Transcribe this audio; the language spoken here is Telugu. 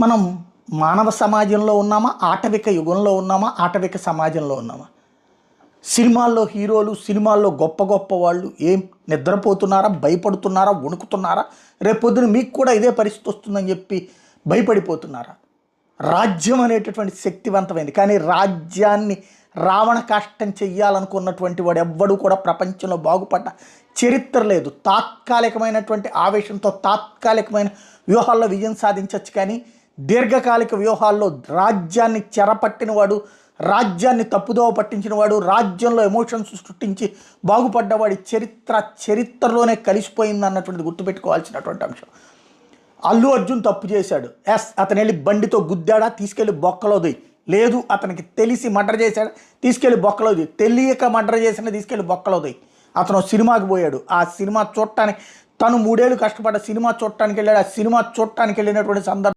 మనం మానవ సమాజంలో ఉన్నామా? ఆటవిక యుగంలో ఉన్నామా? ఆటవిక సమాజంలో ఉన్నామా? సినిమాల్లో హీరోలు సినిమాల్లో గొప్ప గొప్ప వాళ్ళు ఏం నిద్రపోతున్నారా? భయపడుతున్నారా? వణుకుతున్నారా? రేపొద్దున మీకు కూడా ఇదే పరిస్థితి వస్తుందని చెప్పి భయపడిపోతున్నారా? రాజ్యం అనేటటువంటి శక్తివంతమైంది. కానీ రాజ్యాన్ని రావణ కాష్టం చెయ్యాలనుకున్నటువంటి వాడు ఎవ్వడు కూడా ప్రపంచంలో బాగుపడ్డ చరిత్ర లేదు. తాత్కాలికమైనటువంటి ఆవేశంతో తాత్కాలికమైన వ్యూహాల్లో విజయం సాధించవచ్చు కానీ దీర్ఘకాలిక వ్యూహాల్లో రాజ్యాన్ని చెరపట్టినవాడు రాజ్యాన్ని తప్పుదోవ పట్టించిన వాడు రాజ్యంలో ఎమోషన్స్ సృష్టించి బాగుపడ్డవాడి చరిత్ర చరిత్రలోనే కలిసిపోయింది అన్నటువంటిది గుర్తుపెట్టుకోవాల్సినటువంటి అంశం. అల్లు అర్జున్ తప్పు చేశాడు. ఎస్ అతను వెళ్ళి బండితో గుద్దాడా? తీసుకెళ్ళి బొక్కలోది లేదు అతనికి తెలిసి మర్డర్ చేశాడు? తీసుకెళ్ళి బొక్కలోది తెలియక మర్డర్ చేసిన తీసుకెళ్ళి బొక్కలోది అతను సినిమాకి పోయాడు. ఆ సినిమా చూడటానికి తను మూడేళ్ళు కష్టపడ్డ సినిమా చూడటానికి వెళ్ళాడు. ఆ సినిమా చూడటానికి వెళ్ళినటువంటి సందర్భం